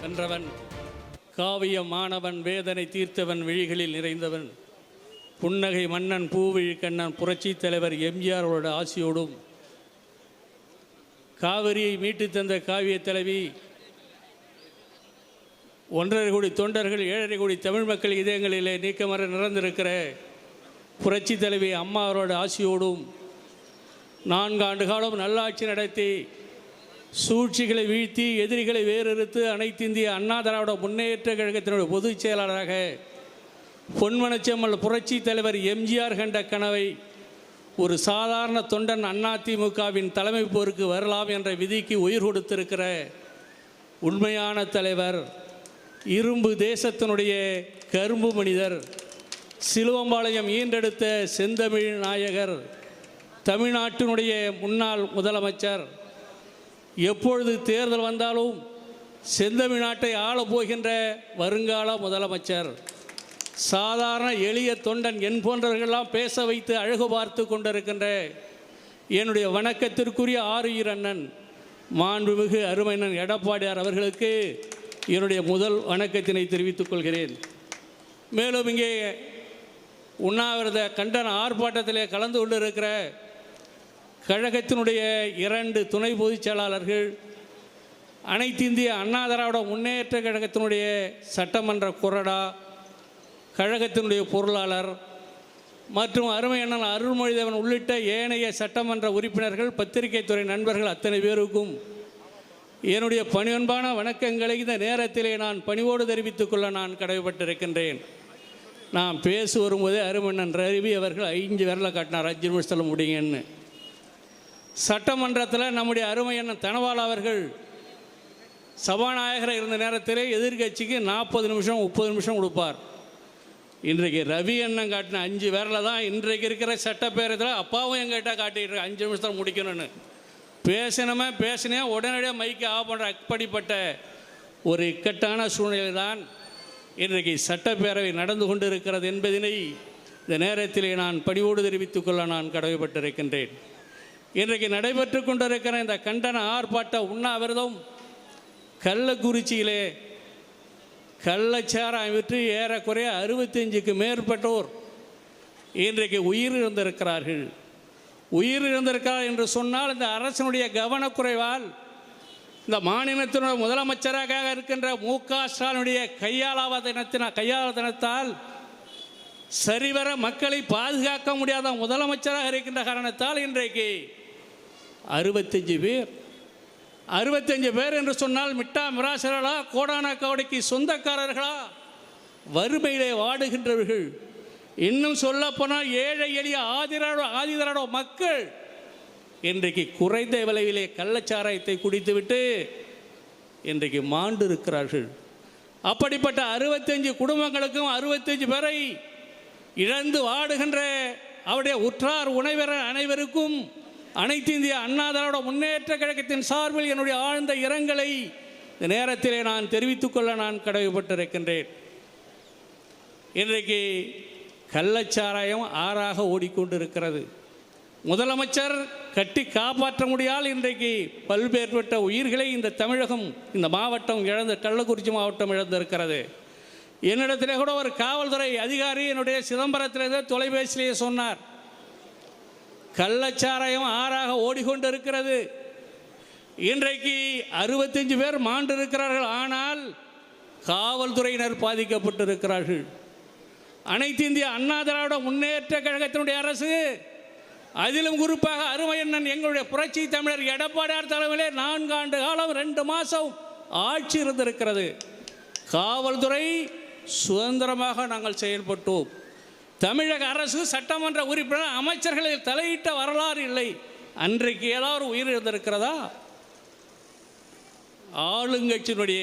வென்றவன் காவியம் மாணவன் வேதனை தீர்த்தவன் விழிகளில் நிறைந்தவன். புன்னகை மன்னன் பூவிழிக்கண்ணன் புரட்சி புரட்சித் தலைவர் எம்ஜிஆரோட ஆசியோடும். காவிரியை மீட்டுத் தந்த காவிய தலைவி ஒன்றரை கோடி தொண்டர்கள் ஏழரை கோடி தமிழ் மக்கள் இதயங்களிலே நீக்கமர நிறந்திருக்கிற புரட்சி தலைவி அம்மா அவரோட ஆசியோடும் நான்கு ஆண்டு காலம் நல்லாட்சி நடத்தி சூழ்ச்சிகளை வீழ்த்தி எதிரிகளை வேறறுத்து அனைத்து இந்திய அண்ணா திராவிட முன்னேற்ற கழகத்தினுடைய பொதுச் செயலாளராக பொன்மனச்செம்மல் புரட்சி தலைவர் எம்ஜிஆர் கண்ட கனவை ஒரு சாதாரண தொண்டன் அதிமுகவின் தலைமை போருக்கு வரலாம் என்ற விதிக்கு உயிர் கொடுத்திருக்கிற உண்மையான தலைவர் இரும்பு தேசத்தினுடைய கரும்பு மனிதர் சிலுவம்பாளையம் ஈன்றெடுத்த செந்தமிழ் நாயகர் தமிழ்நாட்டினுடைய முன்னாள் முதலமைச்சர் எப்பொழுது தேர்தல் வந்தாலும் செந்தமிழ்நாட்டை நாட்டை ஆளப்போகின்ற வருங்கால முதலமைச்சர் சாதாரண எளிய தொண்டன் என் போன்றவர்களெல்லாம் பேச வைத்து அழகு பார்த்து கொண்டிருக்கின்ற என்னுடைய வணக்கத்திற்குரிய ஆறுயிர் அண்ணன் மாண்புமிகு அருமையண்ணன் எடப்பாடியார் அவர்களுக்கு என்னுடைய முதல் வணக்கத்தினை தெரிவித்துக் கொள்கிறேன். மேலும் இங்கே உண்ணாவிரத கண்டன ஆர்ப்பாட்டத்திலே கலந்து கொண்டிருக்கிற கழகத்தினுடைய இரண்டு துணை பொதுச் செயலாளர்கள் அனைத்து இந்திய அண்ணா திராவிட முன்னேற்ற கழகத்தினுடைய சட்டமன்ற கொறடா கழகத்தினுடைய பொருளாளர் மற்றும் அருமை அண்ணன் அருள்மொழிதேவன் உள்ளிட்ட ஏனைய சட்டமன்ற உறுப்பினர்கள் பத்திரிகை துறை நண்பர்கள் அத்தனை பேருக்கும் என்னுடைய பணிவன்பான வணக்கங்களை இந்த நேரத்திலே நான் பணிவோடு தெரிவித்துக் கொள்ள நான் கடமைப்பட்டிருக்கின்றேன். நான் பேச வரும்போதே அருமண்ணன் ரவி அவர்கள் ஐந்து விரலை காட்டினார். அஞ்சு நிமிஷத்தில் முடியுங்கன்னு சட்டமன்றத்தில் நம்முடைய அருமை அண்ணன் தனவால் அவர்கள் சபாநாயகராக இருந்த நேரத்திலே எதிர்க்கட்சிக்கு நாற்பது நிமிஷம் முப்பது நிமிஷம் கொடுப்பார். இன்றைக்கு ரவி அண்ணன் காட்டின அஞ்சு பேரில் தான் இன்றைக்கு இருக்கிற சட்டப்பேரத்தில் அப்பாவும் எங்கிட்ட காட்டிட்டு அஞ்சு நிமிஷத்தில் முடிக்கணும்னு. பேசினமே பேசினே உடனடியாக மைக்கை ஆஃப் பண்ணுற அப்படிப்பட்ட ஒரு இக்கட்டான சூழ்நிலை தான் இன்றைக்கு சட்டப்பேரவை நடந்து கொண்டு இருக்கிறது என்பதனை இந்த நேரத்திலே நான் பணிவோடு தெரிவித்துக்கொள்ள நான் கடமைப்பட்டிருக்கின்றேன். இன்றைக்கு நடைபெற்று கொண்டிருக்கிற இந்த கண்டன ஆர்ப்பாட்ட உண்ணாவிரதம் கள்ளக்குறிச்சியிலே கள்ளச்சாராயம் விற்று ஏறக்குறைய அறுபத்தஞ்சுக்கு மேற்பட்டோர் இன்றைக்கு உயிர் இருந்திருக்கிறார்கள் உயிர் இருந்திருக்கிறார் என்று சொன்னால் இந்த அரசனுடைய கவனக்குறைவால் இந்த மாநிலத்தினுடைய முதலமைச்சராக இருக்கின்ற மு க ஸ்டாலினுடைய கையாளாவ தினத்தின கையாள தினத்தால் சரிவர மக்களை பாதுகாக்க முடியாத முதலமைச்சராக இருக்கின்ற காரணத்தால் இன்றைக்கு அறுபத்தஞ்சு பேர். அறுபத்தஞ்சு பேர் என்று சொன்னால் மிட்டா மிராசர்களா கோடான கவடைக்கு சொந்தக்காரர்களா? வறுமையிலே வாடுகின்றவர்கள். இன்னும் சொல்லப்போனால் ஏழை எளிய ஆதிராடோ ஆதிதராடோ மக்கள். இன்றைக்கு குறைந்த விலையிலே கள்ளச்சாராயத்தை குடித்துவிட்டு இன்றைக்கு மாண்டு இருக்கிறார்கள். அப்படிப்பட்ட அறுபத்தஞ்சு குடும்பங்களுக்கும் அறுபத்தஞ்சு பேரை இழந்து வாடுகின்ற அவருடைய உற்றார் உணவர அனைவருக்கும் அனைத்து இந்திய அண்ணா திராவிட முன்னேற்ற கழகத்தின் சார்பில் என்னுடைய ஆழ்ந்த இரங்கலை இந்த நேரத்திலே நான் தெரிவித்துக் கொள்ள நான் கடமைப்பட்டிருக்கின்றேன். இன்றைக்கு கள்ளச்சாராயம் ஆறாக ஓடிக்கொண்டிருக்கிறது. முதலமைச்சர் கட்டி காப்பாற்ற முடியால் இன்றைக்கு பல்வேறுபட்ட உயிர்களை இந்த தமிழகம் இந்த மாவட்டம் இழந்து கள்ளக்குறிச்சி மாவட்டம் இழந்திருக்கிறது. என்னிடத்திலே கூட ஒரு காவல்துறை அதிகாரி என்னுடைய சிதம்பரத்திலே தொலைபேசியிலேயே சொன்னார். கள்ளச்சாராயம் ஆறாக ஓடிக்கொண்டிருக்கிறது. இன்றைக்கு அறுபத்தஞ்சு பேர் மாண்டிருக்கிறார்கள். ஆனால் காவல்துறையினர் பாதிக்கப்பட்டிருக்கிறார்கள். அனைத்து இந்திய அண்ணா திராவிட முன்னேற்ற கழகத்தினுடைய அரசு அதிலும் குறிப்பாக அருமையண்ணன் எங்களுடைய புரட்சி தமிழர் எடப்பாடியார் தலைமையிலே நான்கு ஆண்டு காலம் ரெண்டு மாதம் ஆட்சி இருந்திருக்கிறது. காவல்துறை சுதந்திரமாக நாங்கள் செயல்பட்டோம். தமிழக அரசு சட்டமன்ற உறுப்பினர் அமைச்சர்களில் தலையிட்ட வரலாறு இல்லை. அன்றைக்கு ஏதாவது உயிரிழந்திருக்கிறதா ஆளுங்கட்சியினுடைய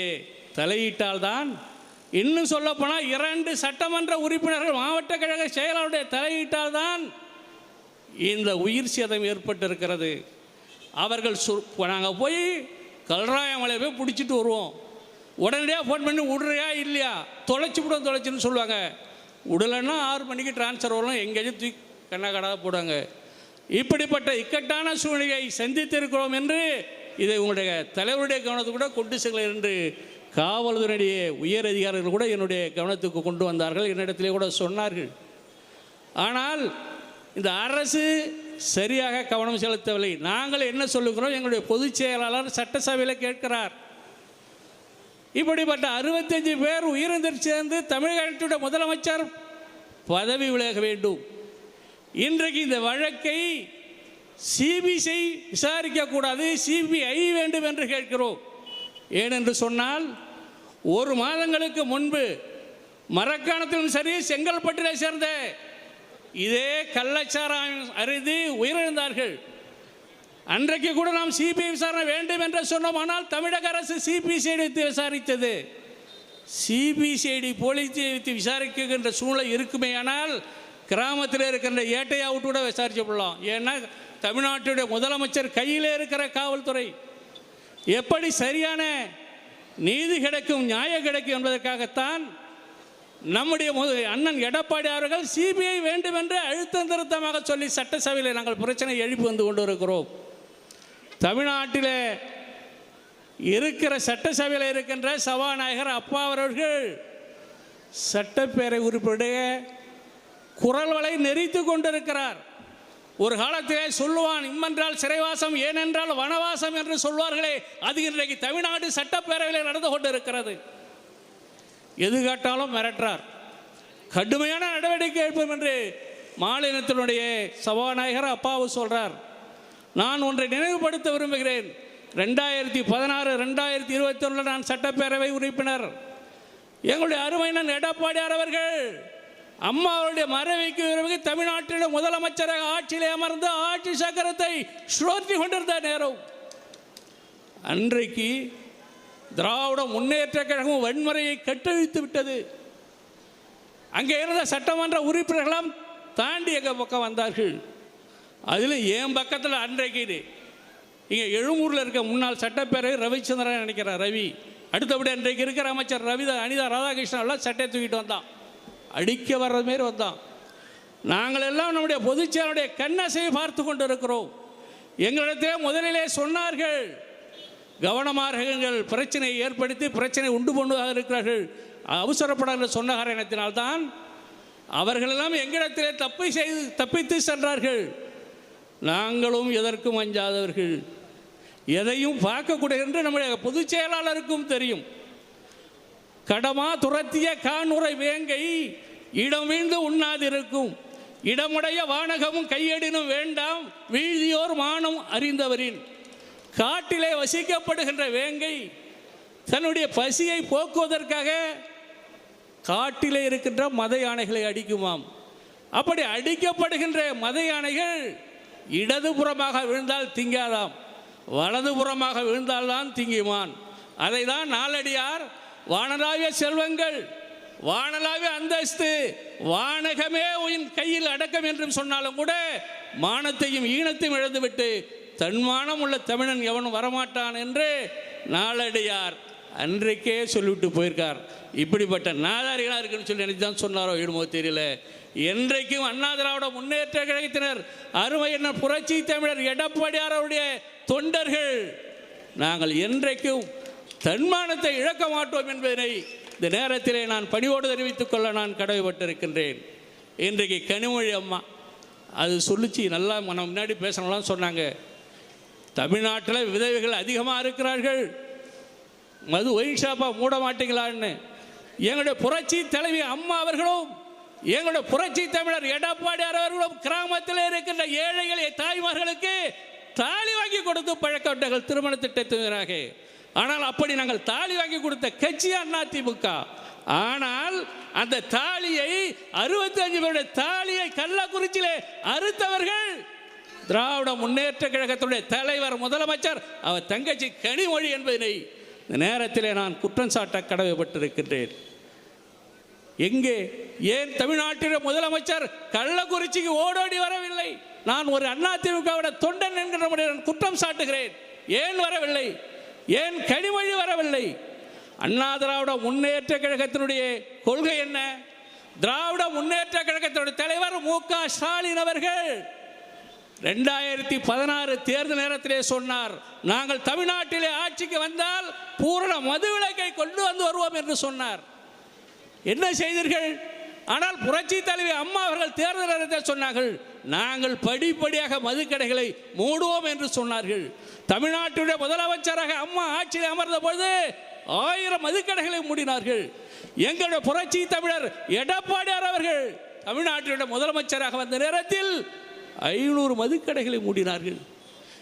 தலையீட்டால்தான். இன்னும் சொல்லப்போனால் இரண்டு சட்டமன்ற உறுப்பினர்கள் மாவட்ட கழக செயலாளருடைய தலையீட்டால்தான் இந்த உயிர் சேதம் ஏற்பட்டிருக்கிறது. அவர்கள் சொ நாங்கள் போய் கல்ராயமலை போய் பிடிச்சிட்டு வருவோம். உடனடியாக ஃபோன் பண்ணி விடுறியா இல்லையா? தொலைச்சி விடும் தொலைச்சின்னு சொல்லுவாங்க. விடலைன்னா ஆறு மணிக்கு டிரான்ஸ்ஃபர் வரும். எங்கேயும் தூக்கி கண்ணா கடாக போடுவாங்க. இப்படிப்பட்ட இக்கட்டான சூழ்நிலையை சந்தித்திருக்கிறோம் என்று இதை உங்களுடைய தலைவருடைய கவனத்துக்கு கூட கொண்டு செல்ல என்று காவல்துறையுடைய உயர் அதிகாரிகள் கூட என்னுடைய கவனத்துக்கு கொண்டு வந்தார்கள். என்னிடத்திலே கூட சொன்னார்கள். ஆனால் இந்த அரசு சரியாக கவனம் செலுத்தவில்லை. நாங்கள் என்ன சொல்லுகிறோம்? எங்களுடைய பொதுச் செயலாளர் சட்டசபையில் கேட்கிறார். இப்படிப்பட்ட அறுபத்தஞ்சு பேர் உயிரிழந்து சேர்ந்து தமிழகத்துடைய முதலமைச்சர் பதவி விலக வேண்டும். இன்றைக்கு இந்த வழக்கை சிபிசிஐ விசாரிக்கக்கூடாது சிபிஐ வேண்டும் என்று கேட்கிறோம். ஏனென்று சொன்னால் ஒரு மாதங்களுக்கு முன்பு மரக்காணத்திலும் சரி செங்கல்பட்டிலே சேர்ந்த இதே கள்ளச்சாராயம் அருதி உயிரிழந்தார்கள். அன்றைக்கு கூட நாம் சிபிஐ விசாரணை வேண்டும் என்று சொன்னோம் ஆனால் தமிழக அரசு சிபிசிஐடி வைத்து விசாரித்தது. சிபிசிஐடி போலீஸ் வைத்து விசாரிக்கின்ற சூழ்நிலை இருக்குமேயானால் கிராமத்தில் இருக்கின்ற ஏட்டையா விட்டு கூட விசாரிச்சுப்படலாம் ஏன்னா தமிழ்நாட்டுடைய முதலமைச்சர் கையில் இருக்கிற காவல்துறை. எப்படி சரியான நீதி கிடைக்கும் நியாயம் கிடைக்கும் என்பதற்காகத்தான் நம்முடைய முத- அண்ணன் எடப்பாடி அவர்கள் சிபிஐ வேண்டும் என்று அழுத்தம் திருத்தமாக சொல்லி சட்டசபையில் நாங்கள் பிரச்சனை எழுப்பி வந்து கொண்டு இருக்கிறோம் தமிழ்நாட்டில் இருக்கிற சட்டசபையில் இருக்கின்ற சபாநாயகர் அப்பா அவர்கள் சட்டப்பேரவை உறுப்பினுடைய குரல் வலை நெறித்து கொண்டிருக்கிறார். ஒரு காலத்திலே சொல்லுவான் இம்மென்றால் சிறைவாசம் ஏனென்றால் வனவாசம் என்று சொல்வார்களே அது இன்றைக்கு தமிழ்நாடு சட்டப்பேரவையில் நடந்து கொண்டிருக்கிறது. எது கேட்டாலும் மிரட்டுறார். கடுமையான நடவடிக்கை எடுப்போம் என்று மாநிலத்தினுடைய சபாநாயகர் அப்பாவு சொல்றார். நான் ஒன்றை நினைவுபடுத்த விரும்புகிறேன். ரெண்டாயிரத்தி பதினாறு ரெண்டாயிரத்தி இருபத்தொன்னில் நான் சட்டப்பேரவை உறுப்பினர். எங்களுடைய அருமையினன் எடப்பாடியார் அவர்கள் அம்மா அவருடைய மறைவைக்கு பிறகு தமிழ்நாட்டில் முதலமைச்சராக ஆட்சியிலே அமர்ந்து ஆட்சி சக்கரத்தை சுழற்றி கொண்டிருந்த நேரம். அன்றைக்கு திராவிட முன்னேற்ற கழகம் வன்முறையை கட்டழித்து விட்டது. அங்கே இருந்த சட்டமன்ற உறுப்பினர்களாம் தாண்டி எங்கள் பக்கம் வந்தார்கள். அதில் என் பக்கத்தில் அன்றைக்கு இது. இங்கே எழும்பூரில் இருக்க முன்னாள் சட்டப்பேரவை ரவிச்சந்திரன் நினைக்கிறேன் ரவி. அடுத்தபடி அன்றைக்கு இருக்கிற அமைச்சர் ரவிதா அனிதா ராதாகிருஷ்ணன் எல்லாம் சட்டை தூக்கிட்டு வந்தான். அடிக்க வர்ற மாரி வந்தான். நாங்கள் எல்லாம் நம்முடைய பொதுச்செயலுடைய கண்ணசையை பார்த்து கொண்டு இருக்கிறோம் எங்களிடத்தில் முதலிலே சொன்னார்கள் கவனமாக பிரச்சனையை ஏற்படுத்தி பிரச்சனை உண்டு பண்ணுவதாக இருக்கிறார்கள். அவசரப்படாத சொன்ன காரணத்தினால்தான் அவர்களெல்லாம் எங்களிடத்திலே தப்பை செய்து தப்பித்து சென்றார்கள். நாங்களும் எதற்கும் அஞ்சாதவர்கள். எதையும் பார்க்கக்கூடிய என்று நம்முடைய பொதுச் செயலாளருக்கும் தெரியும். கடமா துரத்திய காணுரை வேங்கை இடம் உண்ணாதிருக்கும். இடமுடைய வானகமும் கையடினும் வேண்டாம். வீழ்தியோர் மானம் அறிந்தவரின். காட்டிலே வசிக்கப்படுகின்ற வேங்கை தன்னுடைய பசியை போக்குவதற்காக காட்டிலே இருக்கின்ற மத யானைகளை அடிக்குமாம். அப்படி அடிக்கப்படுகின்ற மத யானைகள் இடதுபுறமாக விழுந்தால் திங்காதாம் வலதுபுறமாக விழுந்தால்தான் திங்குமான். அதை தான் நாளடியார் வானலாவிய செல்வங்கள் வானலாவிய அந்தஸ்து வானகமே உன் கையில் அடக்கம் என்றும் சொன்னாலும் கூட மானத்தையும் ஈனத்தையும் இழந்துவிட்டு தன்மானம் உள்ள தமிழன் எவனும் வரமாட்டான் என்று நாளடியார் அன்றைக்கே சொல்லிவிட்டு போயிருக்கார். இப்படிப்பட்ட நாதாரிகளாக இருக்குன்னு சொல்லி எனக்கு தான் சொன்னாரோ இடுமோ தெரியல. என்றைக்கும் அண்ணா திராவிட முன்னேற்ற கழகத்தினர் அருமை என்ன புரட்சி தமிழர் எடப்பாடியார் அவருடைய தொண்டர்கள் நாங்கள் என்றைக்கும் தன்மானத்தை இழக்க மாட்டோம் என்பதனை இந்த நேரத்திலே நான் பணியோடு தெரிவித்துக் கொள்ள நான் கடமைப்பட்டிருக்கின்றேன். இன்றைக்கு கனிமொழி அம்மா அது சொல்லிச்சு நல்லா நம்ம முன்னாடி பேசணும்லாம் சொன்னாங்க. தமிழ்நாட்டில் விதவைகள் அதிகமாக இருக்கிறார்கள். மது ஒயின் ஷாப்பாக மூட மாட்டீங்களான்னு. எங்களுடைய புரட்சி தலைவி அம்மா அவர்களும் எங்களுடைய புரட்சி தமிழர் எடப்பாடியார் அவர்களும் கிராமத்தில் இருக்கின்ற ஏழைகளை தாய்மார்களுக்கு தாலி வாங்கி கொடுத்து பழக்கப்பட்டார்கள் திருமண திட்டத்தினராக ஆனால் அப்படி நாங்கள் தாலி வாங்கி கொடுத்த கட்சி அதிமுக ஆனால் அந்த தாலியை அறுபத்தஞ்சு பேருடைய தாலியை கள்ளக்குறிச்சியிலே அறுத்தவர்கள். திராவிட முன்னேற்ற கழகத்துடைய தலைவர் முதலமைச்சர் அவர் தங்கச்சி கனிமொழி என்பதனை இந்த நேரத்திலே நான் குற்றம் சாட்ட கடமைப்பட்டிருக்கின்றேன். எங்கே? ஏன் தமிழ்நாட்டில் முதலமைச்சர் கள்ளக்குறிச்சிக்கு ஓடோடி வரவில்லை? நான் ஒரு அதிமுகவோட தொண்டன் என்கிற முறையில் நான் குற்றம் சாட்டுகிறேன். ஏன் வரவில்லை? ஏன் கனிமொழி வரவில்லை? அண்ணா திராவிட முன்னேற்ற கழகத்தினுடைய கொள்கை என்ன? திராவிட முன்னேற்ற கழகத்தினுடைய தலைவர் மு க ஸ்டாலின் அவர்கள் ரெண்டாயிரத்தி பதினாறு தேர்தல் நேரத்திலே சொன்னார் நாங்கள் தமிழ்நாட்டிலே ஆட்சிக்கு வந்தால் பூரண மதுவிலக்கை கொண்டு வந்து வருவோம் என்று சொன்னார். என்ன செய்தீர்கள்? ஆனால் புரட்சி தலைவி அம்மா அவர்கள் தேர்தல் நேரத்தில் சொன்னார்கள் நாங்கள் படிப்படியாக மதுக்கடைகளை மூடுவோம் என்று சொன்னார்கள். தமிழ்நாட்டுடைய முதலமைச்சராக அம்மா ஆட்சியில் அமர்ந்த பொழுது ஆயிரம் மதுக்கடைகளை மூடினார்கள். எங்களுடைய புரட்சி தமிழர் எடப்பாடியார் அவர்கள் தமிழ்நாட்டினுடைய முதலமைச்சராக வந்த நேரத்தில் ஐநூறு மதுக்கடைகளை மூடினார்கள்.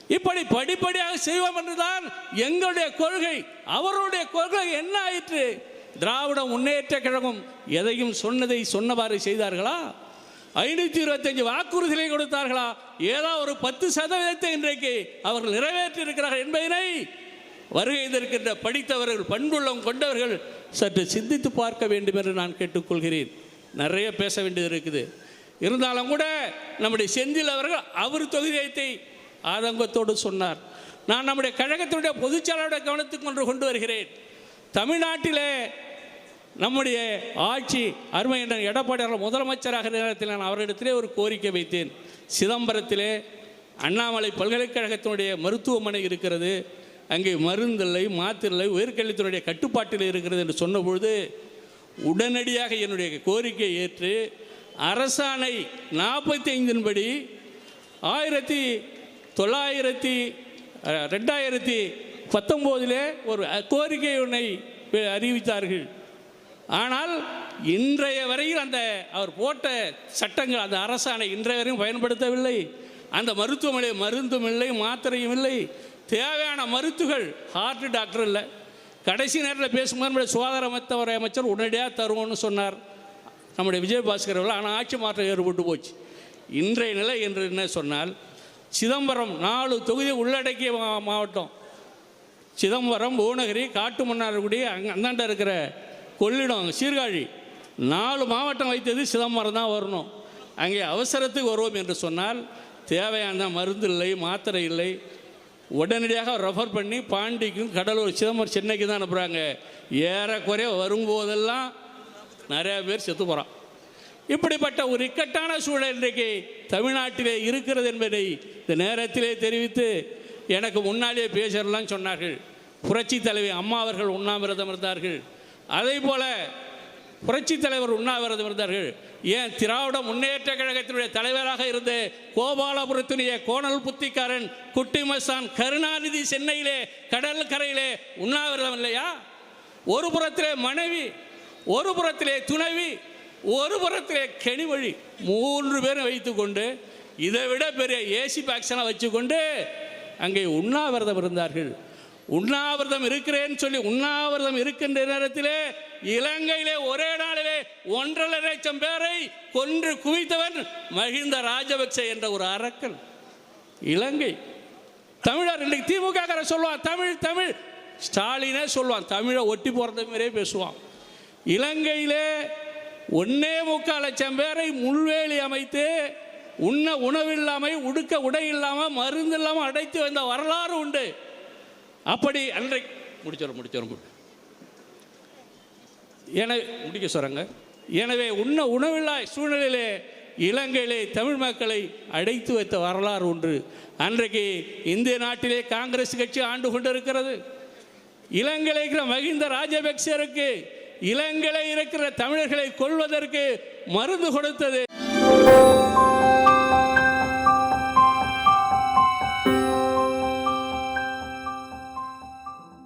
இப்படி படிப்படியாக செய்வோம் என்றுதான் எங்களுடைய கொள்கை. அவருடைய கொள்கை என்ன ஆயிற்று? திராவிட முன்னேற்ற கழகம் எதையும் சொன்னதை சொன்னவாறு செய்தார்களா? ஐநூற்றி இருபத்தஞ்சு வாக்குறுதிகளை கொடுத்தார்களா? ஏதோ ஒரு பத்து சதவீதத்தை இன்றைக்கு அவர்கள் நிறைவேற்றி இருக்கிறார்கள் என்பதனை வருகை இருக்கின்ற படித்தவர்கள் பண்புள்ளம் கொண்டவர்கள் சற்று சிந்தித்து பார்க்க வேண்டும் என்று நான் கேட்டுக்கொள்கிறேன். நிறைய பேச வேண்டியது இருக்குது. இருந்தாலும் கூட நம்முடைய செந்தில் அவர்கள் அவர் தொகுதியத்தை ஆதங்கத்தோடு சொன்னார். நான் நம்முடைய கழகத்தினுடைய பொதுச்செயலாளருடைய கவனத்துக்கு கொண்டு கொண்டு வருகிறேன். தமிழ்நாட்டிலே நம்முடைய ஆட்சி அருமை என்ற எடப்பாடியார் முதலமைச்சராக நேரத்தில் நான் அவரிடத்திலே ஒரு கோரிக்கை வைத்தேன். சிதம்பரத்திலே அண்ணாமலை பல்கலைக்கழகத்தினுடைய மருத்துவமனை இருக்கிறது. அங்கே மருந்தில்லை மாத்திரலை உயர்கல்வித்துறையுடைய கட்டுப்பாட்டில் இருக்கிறது என்று சொன்னபொழுது உடனடியாக என்னுடைய கோரிக்கையை ஏற்று அரசாணை நாற்பத்தி ஐந்தின்படி ஆயிரத்தி தொள்ளாயிரத்தி ரெண்டாயிரத்தி பத்தொம்போதிலே ஒரு கோரிக்கை ஒன்றை அறிவித்தார்கள். ஆனால் இன்றைய வரையில் அந்த அவர் போட்ட சட்டங்கள் அந்த அரசாணை இன்றைய வரையும் பயன்படுத்தவில்லை. அந்த மருத்துவமனை மருந்தும் இல்லை மாத்திரையும் இல்லை. தேவையான மருத்துகள் ஹார்ட் டாக்டர் இல்லை. கடைசி நேரத்தில் பேசும்போது நம்முடைய சுகாதார அமைச்சர் அமைச்சர் உடனடியாக தருவோம்னு சொன்னார். நம்முடைய விஜயபாஸ்கர் அவர்கள் ஆனால் ஆட்சி மாற்றம் ஏற்பட்டு போச்சு. இன்றைய நிலை என்று என்ன சொன்னால் சிதம்பரம் நாலு தொகுதி உள்ளடக்கிய மா- மாவட்டம். சிதம்பரம் புவனகிரி காட்டுமன்னார்குடி அங்கே அந்தாண்ட இருக்கிற கொள்ளிடம் சீர்காழி நாலு மாவட்டம் வைத்தது சிதம்பரம் தான் வரணும். அங்கே அவசரத்துக்கு வருவோம் என்று சொன்னால் தேவையான மருந்து இல்லை மாத்திரை இல்லை. உடனடியாக ரெஃபர் பண்ணி பாண்டிக்கும் கடலூர் சிதம்பரம் சென்னைக்கு தான் அனுப்புகிறாங்க ஏறக்குறைய வரும்போதெல்லாம் நிறையா பேர் செத்து போகிறான் இப்படிப்பட்ட ஒரு இக்கட்டான சூழல் இன்றைக்கு தமிழ்நாட்டிலே இருக்கிறது என்பதை இந்த நேரத்திலே தெரிவித்து எனக்கு முன்னாலே பேசலாம் சொன்னார்கள். புரட்சி தலைவி அம்மா அவர்கள் உண்ணாவிரதம் இருந்தார்கள். அதே போல புரட்சி தலைவர் உண்ணாவிரதம் இருந்தார்கள். ஏன் திராவிட முன்னேற்ற கழகத்தினுடைய தலைவராக இருந்த கோபாலபுரத்தினுடைய கோணல் புத்திக்காரன் குட்டிமசான் கருணாநிதி சென்னையிலே கடல் கரையிலே உண்ணாவிரதம் இல்லையா? ஒரு புறத்திலே மனைவி ஒரு புறத்திலே துணைவி ஒரு புறத்திலே கெனிமொழி மூன்று பேரும் வைத்துக்கொண்டு இதை விட பெரிய ஏசி பாக்ஸனை வச்சுக்கொண்டு அங்கே உண்ணாவிரதம் இருந்தார்கள். உண்ணாவிரதம் இருக்கிறேன்னு சொல்லி உண்ணாவிரதம் இருக்கின்ற நேரத்திலே இலங்கையிலே ஒரே நாளிலே ஒன்றரை லட்சம் பேரை கொன்று குவித்தவன் மஹிந்த ராஜபக்ச என்ற ஒரு அரக்கன். இலங்கை. தமிழர் இன்னைக்கு திமுக சொல்லுவான் தமிழ் தமிழ். ஸ்டாலினே சொல்லுவான் தமிழை ஒட்டி போகிறத மாதிரியே பேசுவான். இலங்கையிலே ஒன்னே முக்கால் லட்சம் பேரை முள்வேலி அமைத்து உண்ண உணவில்லாமல் உடுக்க உடை இல்லாமல் மருந்து இல்லாமல் அடைத்து வந்த வரலாறு உண்டு. அப்படி அன்றைக்கு முடிச்சிடும் முடிச்சிடும் எனவே முடிக்க சொல்கிறாங்க எனவே உண்ண உணவில்லா சூழ்நிலையிலே இலங்கையிலே தமிழ் மக்களை அடைத்து வைத்த வரலாறு ஒன்று. அன்றைக்கு இந்திய நாட்டிலே காங்கிரஸ் கட்சி ஆண்டு கொண்டிருக்கிறது. இலங்கையில் இருக்கிற மகிந்த ராஜபக்சருக்கு இலங்கையில் இருக்கிற தமிழர்களை கொள்வதற்கு மருந்து கொடுத்தது.